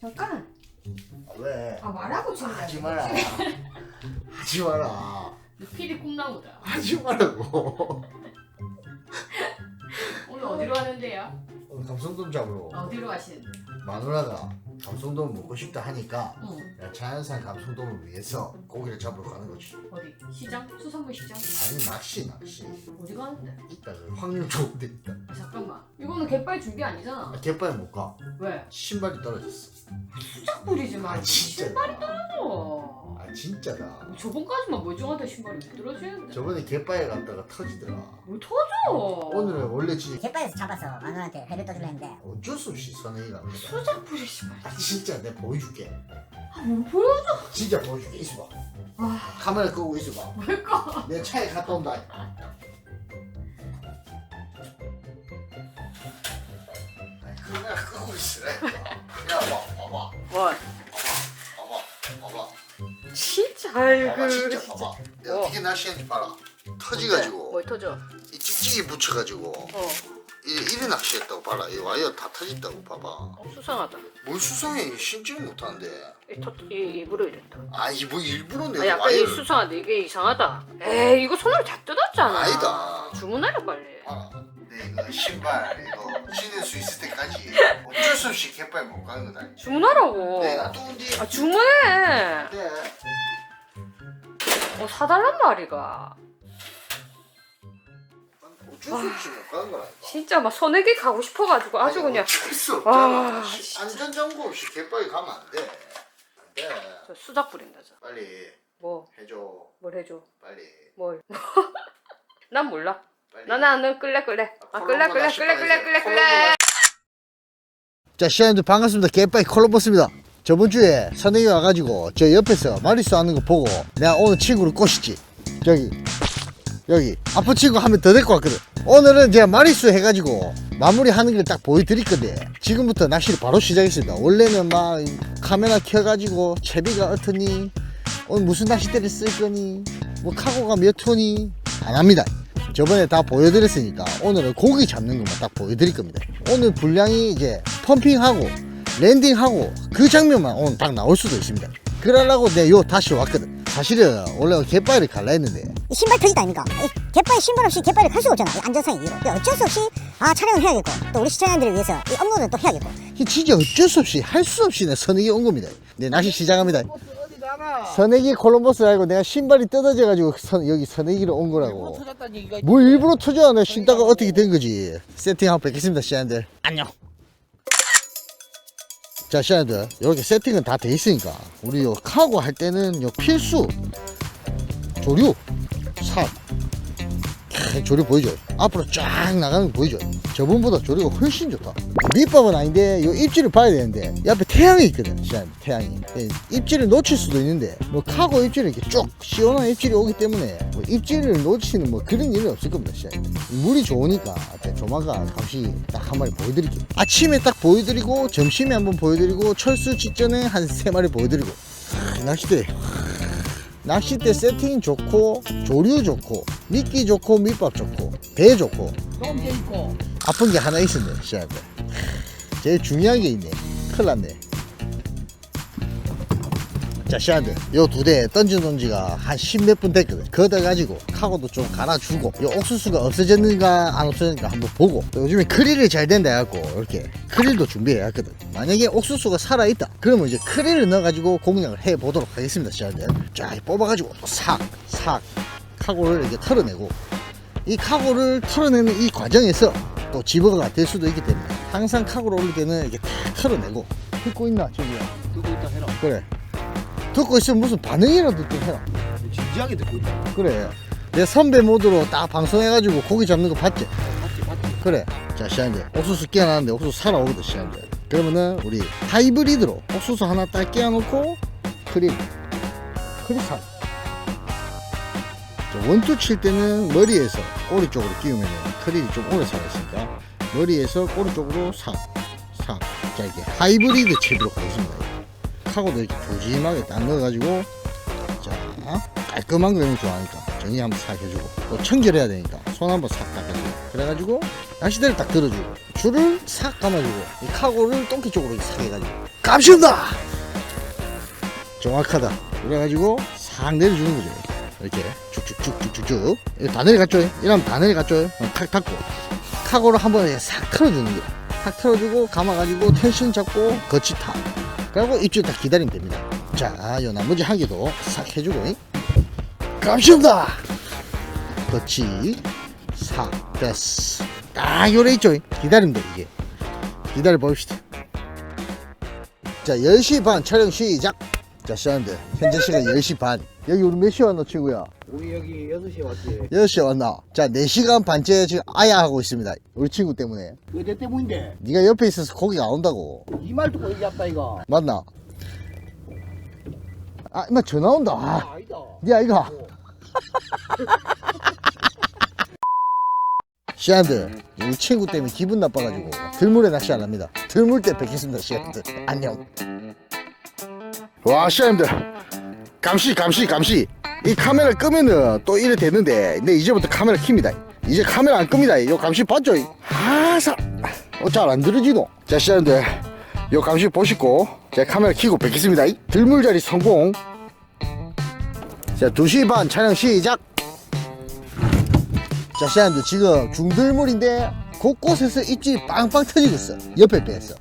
잠깐. 아, 왜? 아 말하고 지금. 하지 마라. 하지 마라. 필이 꿈나무다. 하지 말라고. 오늘 어디로 가는데요? 오늘 감성돔 잡으러 어디로 가시는데? 마누라가 감성돔 먹고 싶다 하니까 응. 내가 자연산 감성돔을 위해서 고기를 잡으러 가는 거지. 어디? 시장? 수산물 시장? 아니 낚시 낚시. 어디 가는데? 있다 그 확률 좋은 데 있다. 아, 잠깐만. 이거는 갯발 준비 아니잖아. 아, 갯바위 못 가. 왜? 신발이 떨어졌어. 수작 부리지 마. 아 진짜. 신발이 떨어져. 아 진짜다. 저번까지만 멀쩡하다 신발이 왜 떨어지는데? 저번에 갯바위 갔다가 터지더라. 뭐 터져? 오늘은 원래 진짜 갯바에서 잡아서 마누라한테 회를 떠주려 했는데 어쩔 수 없이 거다. 수작 부리지 마. 아 진짜 내가 보여줄게. 아, 뭐 보여줘? 진짜 보여줄게 있어봐. 아, 카메라 끄고 있어봐. 뭘까? 내 차에 갔다 온다. 야, 봐, 봐봐, 뭐? 봐봐, 봐봐. 진짜 아이고 진짜 봐봐. 어떻게 낚시하는지 봐라. 터지가지고 뭘 터져? 이 찍찍이 붙여가지고 어, 이 이래 낚시했다고 봐라. 이 와이어 다 터졌다고 봐봐. 어 수상하다. 뭘 수상해? 신지를 못하는데. 이 터, 이 입으로 이랬다. 아, 이게 뭐 일부러 아, 내가 약간 이 와이어를 수상하다. 이게 이상하다. 에이, 이거 손으로 다 뜯었잖아. 아니다. 주문하려 빨리. 봐라. 내 이거 신발 이거 신을 수 있을 때까지 어쩔 수 없이 갯발 못 가는 거다. 주문하라고. 내가 뚱디. 아, 주문해. 네. 어, 사달란 말이가. 어쩔 수 없이 못 가는 거라니까. 진짜 막 선에게 가고 싶어가지고 아주 아니, 그냥 어쩔 수 와, 없잖아. 진짜. 안전장구 없이 갯바위 가면 안 돼. 안 돼. 저 수작 부린다. 저. 빨리 뭐, 해줘. 뭘 해줘? 빨리. 뭘? 난 몰라. 나는 안 끌래 끌래. 아, 끌래 콜롬보 끌래 낚시 끌래 끌래. 끌래 끌래. 자, 시아님들 반갑습니다. 개빠이 콜럼버스입니다. 저번 주에 선생님이 와가지고 저 옆에서 마리수 하는 거 보고 내가 오늘 친구를 꼬시지. 저기, 여기. 아픈 친구 한명더 데리고 왔거든. 오늘은 제가 마리수 해가지고 마무리 하는 걸 딱 보여드릴 건데 지금부터 낚시를 바로 시작했습니다. 원래는 막 카메라 켜가지고 채비가 어떠니, 오늘 무슨 낚싯대를 쓸 거니, 뭐 카고가 몇 톤이 안 합니다. 저번에 다 보여드렸으니까 오늘은 고기 잡는 것만 딱 보여드릴 겁니다. 오늘 분량이 이제 펌핑하고 랜딩하고 그 장면만 오늘 딱 나올 수도 있습니다. 그러려고 내가 요 다시 왔거든. 사실은 원래 갯바위를 갈라 했는데 이 신발 터지다 아닙니까? 이 갯바에 신발 없이 갯바를 갈 수가 없잖아. 이 안전상 이유로. 어쩔 수 없이 아 촬영을 해야겠고 또 우리 시청자들을 위해서 이 업로드는 또 해야겠고. 진짜 어쩔 수 없이 할 수 없이 내 선에기 온 겁니다. 네, 낚시 시작합니다. 선에기 콜럼버스 알고 내가 신발이 뜯어져가지고 선, 여기 선에기로 온 거라고. 뭐 일부러 터져? 내 신다가 어떻게 된 거지? 세팅 한번 뵙겠습니다, 시안들. 안녕. 자, 시안들. 이렇게 세팅은 다 돼 있으니까 우리 요 카고 할 때는 요 필수 조류 삽. 캬, 조류 보이죠? 앞으로 쫙 나가는 거 보이죠? 저번보다 조류가 훨씬 좋다. 밑밥은 아닌데 요 입질을 봐야 되는데 옆에 태양이 있거든. 시안 태양이. 예, 입질을 놓칠 수도 있는데 뭐 카고 입질이 이렇게 쭉 시원한 입질이 오기 때문에 뭐 입질을 놓치는 뭐 그런 일은 없을 겁니다. 시안. 물이 좋으니까 조만간 감시 딱 한 마리 보여드릴게요. 아침에 딱 보여드리고 점심에 한번 보여드리고 철수 직전에 한 세 마리 보여드리고 하, 낚시대 낚싯대 세팅 좋고 조류 좋고 미끼 좋고 밑밥 좋고 배 좋고. 똥개 있고. 아픈 게 하나 있었네 때 제일 중요한 게 있네. 큰일 났네 자 시안들 요두 대 던져놓은 지가 한 십 몇 분 됐거든. 걷어가지고 카고도 좀 갈아주고 요 옥수수가 없어졌는가 안 없어졌는가 한번 보고 또 요즘에 크릴이 잘 된다 해갖고 이렇게 크릴도 준비해 왔거든. 만약에 옥수수가 살아있다 그러면 이제 크릴을 넣어가지고 공략을 해보도록 하겠습니다 시안들 쫙 뽑아가지고 싹싹 카고를 이렇게 털어내고 이 카고를 털어내는 이 과정에서 또 집어가 될 수도 있기 때문에 항상 카고를 올릴 때는 이렇게 다 털어내고 듣고 있나 저기야? 듣고 있다 해라. 그래 듣고 있으면 무슨 반응이라도 좀 해라 진지하게 듣고 있다. 그래. 내 선배 모드로 딱 방송해가지고 고기 잡는 거 봤지? 맞지 맞지. 그래. 자 시안들 옥수수 끼워놨는데 옥수수 살아오거든 시안들 그러면은 우리 하이브리드로 옥수수 하나 딱 크릴 살 자, 원투 칠 때는 머리에서 꼬리 쪽으로 끼우면 크릴이 좀 오래 살아있으니까 머리에서 꼬리 쪽으로 삭 삭 자 이게 하이브리드 채비로 가겠습니다 카고도 이렇게 조심하게 딱 넣어가지고 자 깔끔한 거 좋아하니까 정리 한번 싹 해주고 또 청결해야 되니까 손 한번 싹 닦아주고. 그래가지고 낚시대를 딱 들어주고 줄을 싹 감아주고 이 카고를 똥기 쪽으로 싹 해가지고. 감시온다! 정확하다. 그래가지고 싹 내려주는 거죠 이렇게. 쭉쭉쭉쭉쭉쭉. 다 내려갔죠? 이러면 다 내려갔죠? 어, 탁 닫고. 카고를 한번 싹 털어주는 거야 탁 털어주고 감아가지고 텐션 잡고 거치 타 그리고 입질 딱 기다리면 됩니다. 자 요 나머지 한 개도 싹 해주고. 잉? 감시온다! 그렇지. 사 됐어. 딱 요래 있죠? 기다리면 돼 이게. 기다려 봅시다. 자 10시 반 촬영 시작. 자 시간들 현재 시간 10시 반 여기 우리 몇 시에 왔노 친구야? 우리 여기 6시에 왔지. 6시에 왔나? 자 4시간 반째 지금 아야 하고 있습니다. 우리 친구 때문에. 그내 때문인데. 네가 옆에 있어서 고기가 안 온다고. 이 말 듣고 얘기했다 이거. 맞나? 아 임마 전화 온다. 아, 아, 아니다. 니 아이가. 시안들 우리 친구 때문에 기분 나빠가지고 들물에 낚시 안 합니다. 들물 때 뵙겠습니다 시안들. 안녕. 와 시안들 감시 감시 감시. 이 카메라 끄면은 또 이래 되는데 근데 이제부터 카메라 킵니다. 이제 카메라 안 끕니다. 요 감시 봤죠? 하사 어, 잘안 들어지노? 자 시안들 요 감시 보시고 제가 카메라 켜고 뵙겠습니다. 들물자리 성공. 자 2시 반 촬영 시작. 자, 시안들 지금 중들물인데 곳곳에서 입질이 빵빵 터지고 있어. 옆에 배에서.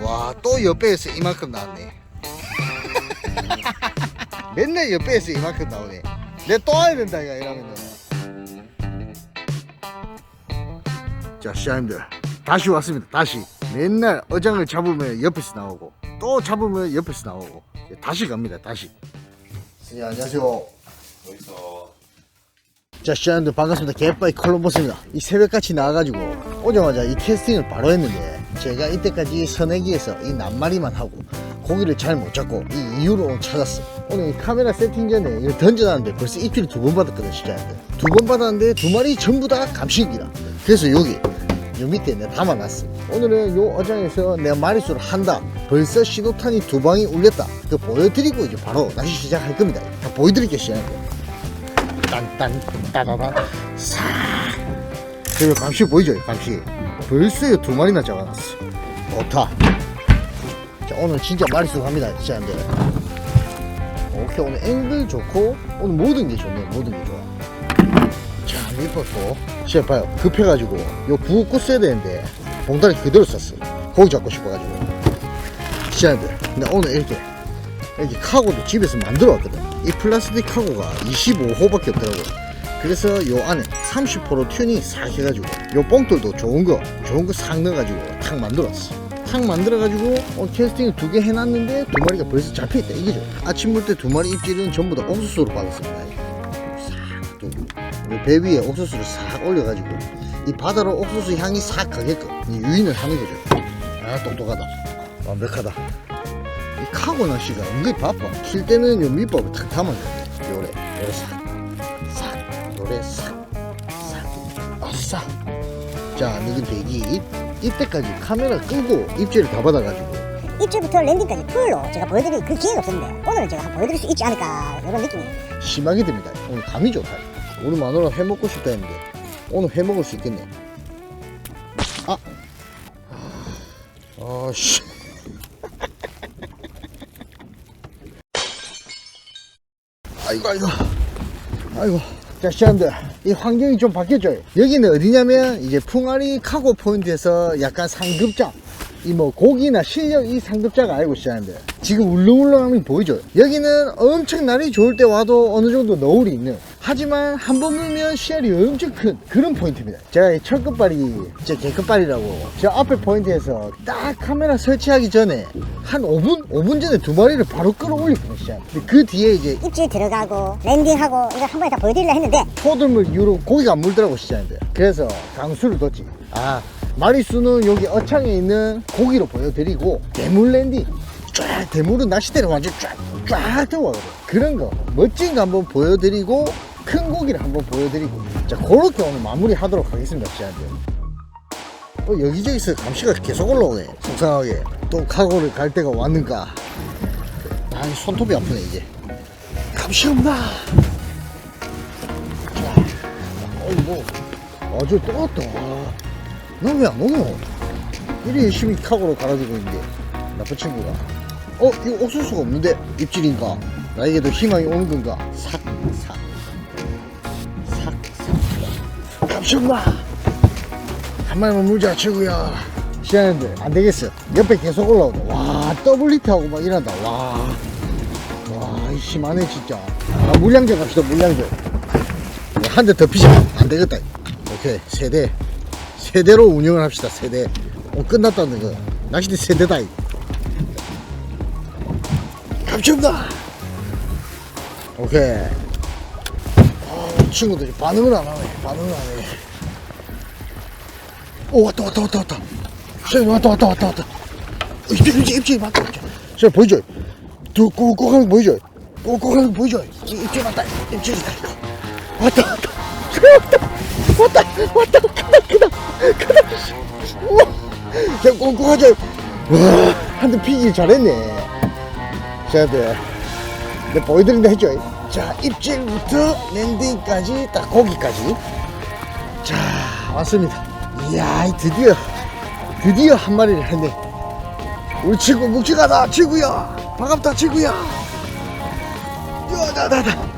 와, 또 옆에에서 이만큼 나왔네. 맨날 옆에에서 이만큼 나오네. 내 또 와야 된다, 이거, 이러면은. 자, 시안들 다시 왔습니다. 다시. 맨날 어장을 잡으면 옆에서 나오고, 또 잡으면 옆에서 나오고. 다시 갑니다, 다시. 네, 안녕하세요. 자, 시청자들 반갑습니다. 개빠이 콜럼버스입니다. 이 새벽같이 나와가지고 오자마자 이 캐스팅을 바로 했는데 제가 이때까지 선내기에서 이 낱마리만 하고 고기를 잘 못 잡고 이 오늘 찾았어. 오늘 이 카메라 세팅 전에 이거 던져놨는데 벌써 입질을 두 번 받았거든, 시청자들. 두번 받았는데 두 마리 전부 다 감식이라. 그래서 여기 요 밑에 내가 담아놨어. 오늘은 요 어장에서 내가 마리수를 한다. 벌써 신호탄이 두 방이 울렸다. 그 보여드리고 이제 바로 낚시 시작할 겁니다. 다 보여드릴게요, 시청자들. 딴딴 따다단 싹 그리고 감시 보이죠 감시 벌써 두 마리나 잡아놨어 좋다 자 오늘 진짜 마리수 갑니다 진짜 안돼 오케이 오늘 앵글 좋고 오늘 모든 게 좋네 모든 게 좋아 자 밑버터 시작 봐요 급해가지고 요 구호 꽂 써야 되는데 봉다리 그대로 썼어 고기 잡고 싶어가지고 시작들 근데 오늘 이렇게 이렇게 카고도 집에서 만들어 왔거든. 이 플라스틱 카고가 25호밖에 없더라고. 그래서 요 안에 30% 튜닝 싹 해가지고 요 뽕돌도 좋은 거, 좋은 거 싹 넣어가지고 탁 만들었어. 탁 만들어가지고 어, 캐스팅을 두 개 해놨는데 두 마리가 벌써 잡혀있다 이거죠. 아침 물 때 두 마리 입질은 전부 다 옥수수로 받았습니다. 싹 또. 배 위에 옥수수를 싹 올려가지고 이 바다로 옥수수 향이 싹 가게끔 이 유인을 하는 거죠. 아 똑똑하다. 완벽하다. 이 카고 낚시가 은근히 바빠. 킬 때는 요 밑밥을 탁 돼. 요래, 요래 싹, 싹, 요래 싹, 싹, 아싸. 자, 너희 대기. 이때까지 카메라 끄고 입질을 다 받아가지고 입질부터 랜딩까지 풀로 제가 보여드릴 그 기회가 없었는데 오늘은 제가 한번 보여드릴 수 있지 않을까 이런 느낌이 심하게 됩니다. 오늘 감이 좋다. 오늘 마누라 회 먹고 싶다 했는데 오늘 회 먹을 수 있겠네. 아, 아, 씨. 아이고 아이고 아이고 자 시험들 이 환경이 좀 바뀌었죠 여기는 어디냐면 이제 풍아리 카고 포인트에서 약간 상급자 이 뭐 고기나 실력 이 상급자가 알고 시작하는데 지금 울렁울렁하는 게 보이죠? 여기는 엄청 날이 좋을 때 와도 어느 정도 너울이 있는 하지만 한 번 물면 씨알이 엄청 큰 그런 포인트입니다. 제가 이 철끝발이 제 개끝발이라고 저 앞에 포인트에서 딱 카메라 설치하기 전에 한 5분? 5분 전에 두 마리를 바로 끌어올렸거든요 시작 근데 그 뒤에 이제 입질 들어가고 랜딩하고 이거 한 번에 다 보여드리려 했는데 포들물 이후로 고기가 안 물더라고 시장인데 그래서 강수를 뒀지. 아 마리수는 여기 어창에 있는 고기로 보여드리고 대물 랜딩 쫙 대물은 낚싯대를 완전 쫙쫙 들어가거든 그런 거 멋진 거 한번 보여드리고 큰 고기를 한번 보여드리고. 자 그렇게 오늘 마무리 하도록 하겠습니다 시장들. 어, 여기저기서 감시가 계속 올라오네 속상하게. 또 카고를 갈 때가 왔는가. 아 손톱이 아프네 이제. 감시 없나? 어이 뭐 아주 똑같다 너 왜 안 오노 이리 열심히 카고로 갈아주고 있는데 나쁜 친구가. 어 이거 옥수수가 없는데 입질인가? 나에게도 희망이 오는 건가? 삭 삭. 삭삭. 갑시다 한 마리만 물자 친구야. 시안인데 안 되겠어. 옆에 계속 올라오다 와 더블 히트하고 막 이런다. 와. 와, 이 심하네, 진짜. 아, 물량제 갑시다, 물량제. 한 대 더 피자. 안 되겠다. 오케이, 세 대. 세대로 운영을 합시다, 세대. 어, 끝났다는 거. 낚시대 세대다. 갑시다! 오케이. 아, 친구들이 반응을 안 하네, 반응을 안 해. 오, 왔다, 왔다, 왔다, 왔다. 쟤 왔다, 왔다, 왔다, 왔다. 입질, 입질, 입질, 왔다, 왔다. 쟤 보이죠? 또 꼭꼭하는 거 보이죠? 꼭꼭하는 거 보이죠? 이- 입질 왔다 입질이다 이거 왔다 왔다 왔다 왔다 왔다 크다 크다 크다 우와. 자 꼭꼭하죠 와한 대 피기 잘했네. 자들 내가 보여드린다 했죠? 자 입질부터 랜딩까지 딱 거기까지. 자 왔습니다. 이야 드디어 드디어 한 마리를 했네. 우리 친구 묵직하다 친구야. 반갑다 친구야. 야나나 나.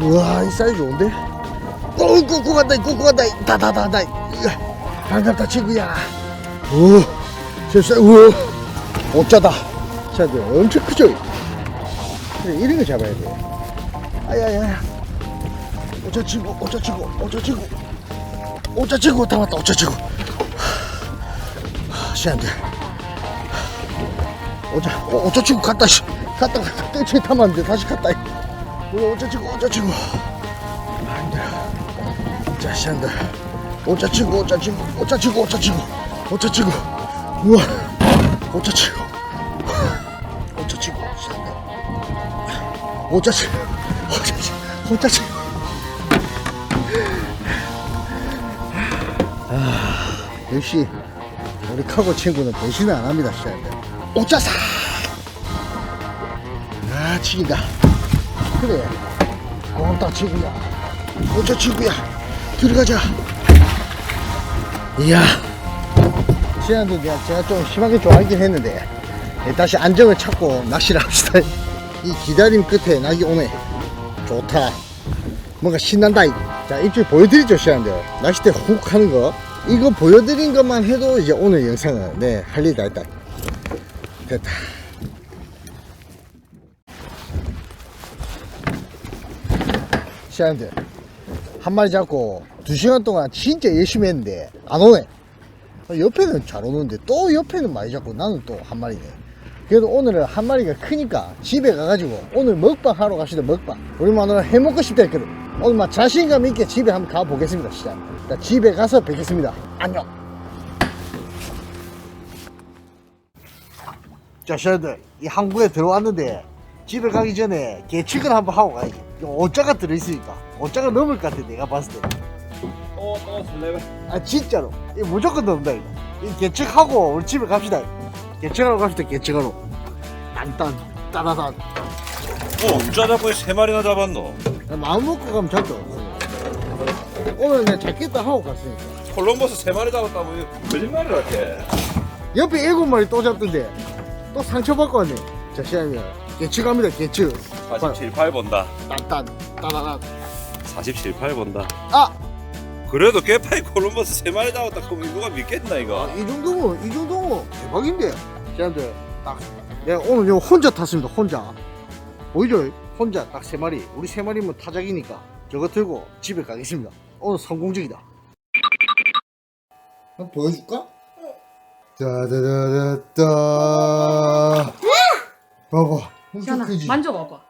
우와 이 사이즈 좋은데? 어 꼬꼬 간다 꼬꼬 간다 다 다 다 다 반갑다 친구야 오 진짜 우와 어쩌다 자들 엄청 크죠 그래 이런 거 잡아야 돼 아야야 오차 친구 오차 친구 오차 친구 오차 친구 다 왔다 오차 친구 시안들 어, 어쩌 치고 갔다, 씨. 갔다, 갔다, 안 돼. 다시 갔다. 어, 어쩌 치고, 어쩌 치고. 아, 힘들어. 자, 시한다. 어쩌 치고, 어쩌 치고, 어쩌 치고, 어쩌 치고, 어쩌 치고. 우와. 어쩌 치고. 어쩌 치고, 시한다. 어쩌 치고, 어쩌 치고, 어쩌 치고. 아, 역시, 우리 카고 친구는 배신을 안 합니다, 시한다. 오짜사 아 치긴다 그래 고맙다 친구야 오짜 친구야 들어가자 이야. 시간도 내가 제가 좀 심하게 좋아하긴 했는데 예, 다시 안정을 찾고 낚시를 합시다. 이 기다림 끝에 낙이 오네. 좋다. 뭔가 신난다. 자 입질 보여드리죠 시간들. 낚싯대 훅 하는 거. 이거 보여드린 것만 해도 이제 오늘 영상은 네할 일 다 했다. 됐다. 시안들 한 마리 잡고 두 시간 동안 진짜 열심히 했는데 안 오네. 옆에는 잘 오는데 또 옆에는 많이 잡고 나는 또 한 마리네. 그래도 오늘은 한 마리가 크니까 집에 가가지고 오늘 먹방 하러 갑시다 먹방. 우리 마누라 해먹고 싶다 했거든. 오늘 막 자신감 있게 집에 한번 가보겠습니다 시안. 자, 집에 가서 뵙겠습니다. 안녕. 자, 셔들, 이 항구에 들어왔는데 집에 가기 전에 계측을 한번 하고 가야지. 이거 오자가 들어있으니까 오자가 넘을 것 같아 내가 봤을 때. 아 진짜로, 이 무조건 넘는다 이거. 이 계측하고 우리 집에 갑시다. 계측하러 갑시다. 계측하러. 딴딴 따다단. 어, 우짜 잡고 세 마리나 잡았노. 마음 먹고 가면 잡죠. 오늘 내가 잡겠다 하고 갔으니까. 콜럼버스 세 마리 잡았다고 거짓말을 할게. 옆에 일곱 마리 또 잡던데 또 상처받고 왔네. 자, 시작이야. 계측합니다. 계측. 47, 8 본다. 딴딴 따다단. 47, 8 본다. 아. 그래도 깨파이 콜럼버스 세 마리 잡았다. 그러면 누가 믿겠나 이거? 아, 이 정도면 이 정도면 대박인데 시간들 딱. 내가 오늘 요 혼자 탔습니다 혼자. 보이죠? 혼자 딱 세 마리. 우리 세 마리면 타작이니까 저거 들고 집에 가겠습니다. 오늘 성공적이다. 한번 보여줄까? 짜자자자자 봐봐. 엄청 시원아 크지? 만져봐봐.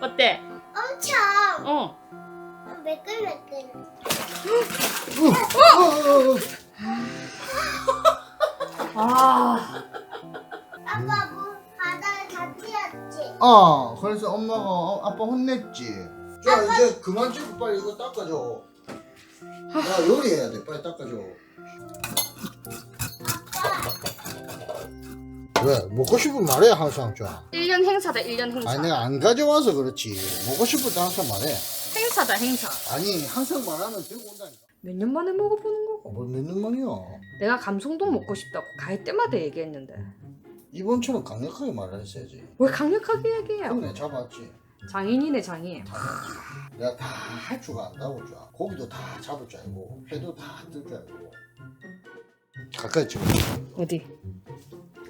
어때? 어 매끌매끌. 어, 어, 어, 어. 아. 아빠 물 바다에 다 뛰었지. 아 그래서 엄마가 어, 아빠 혼냈지. 자 이제 그만 찍고 빨리 이거 닦아줘. 나 요리해야 돼. 빨리 닦아줘. 왜? 먹고 싶으면 말해 항상 좀. 1년 행사다 1년 행사. 아니 내가 안 가져와서 그렇지. 먹고 싶을 때 항상 말해 행사다 행사. 아니 항상 말하면 들고 온다니까 몇 년 만에 먹어보는 거고. 뭘몇년 만이야 내가 감성동 먹고 싶다고 갈 때마다 얘기했는데 이번처럼 강력하게 말했어야지 왜 강력하게 얘기해요? 형내 잡았지 장인이네 장인. 내가 다 할 줄 안다고 줄 알고 고기도 다 잡을 줄 알고 회도 다 뜰 줄 알고 가까이 찍어 어디?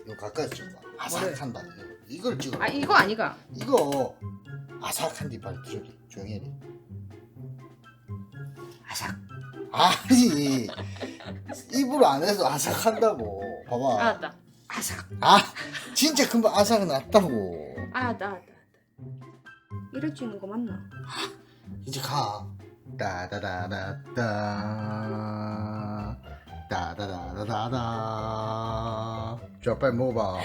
이거 가까이 찍어 아삭한다 이걸 찍어 아 이거 아니가. 이거 빨리 들어리 조용히 해 아삭. 아니 입으로 안 해서 아삭한다고 봐봐 알았다. 아삭. 아 진짜 금방 아삭 났다고 알았다 알았다. 이럴 줄 있는 거 맞나? 이제 가 따다다다다 따다다다다 자 빨리 먹어봐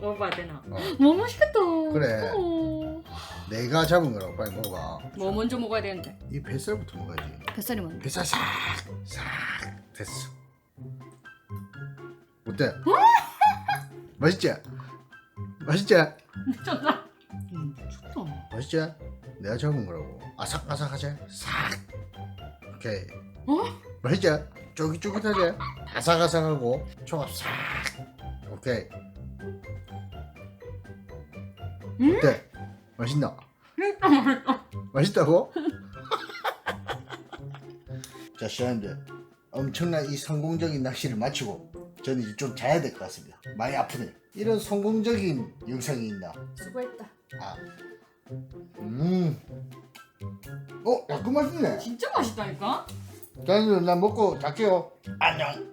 먹어봐야 되나? 어. 뭐 맛있겠다. 그래. 어. 내가 잡은 거라고 빨리 먹어봐 뭐 먼저 먹어야 되는데? 이 뱃살부터 먹어야지 뱃살이 뭔데? 뱃살 싹 싹 됐어 어때? 맛있지? 맛있지? 미쳤나? 음, 미쳤다. 맛있지? 내가 잡은 거라고 아삭아삭하지? 싹 오케이 어? 맛있지? 쫄깃쫄깃하지? 아삭아삭하고 총합 싹 오케이 음? 어때? 맛있나? 진짜 맛있다. 맛있다고? 자 시원들 엄청난 이 성공적인 낚시를 마치고 저는 이제 좀 자야 될 것 같습니다 많이 아프네 이런 성공적인 영상이 있나 수고했다. 아. 음. 어, 약간 맛있네. 진짜 맛있다니까? 자, 이제 나 먹고 잘게요. 안녕.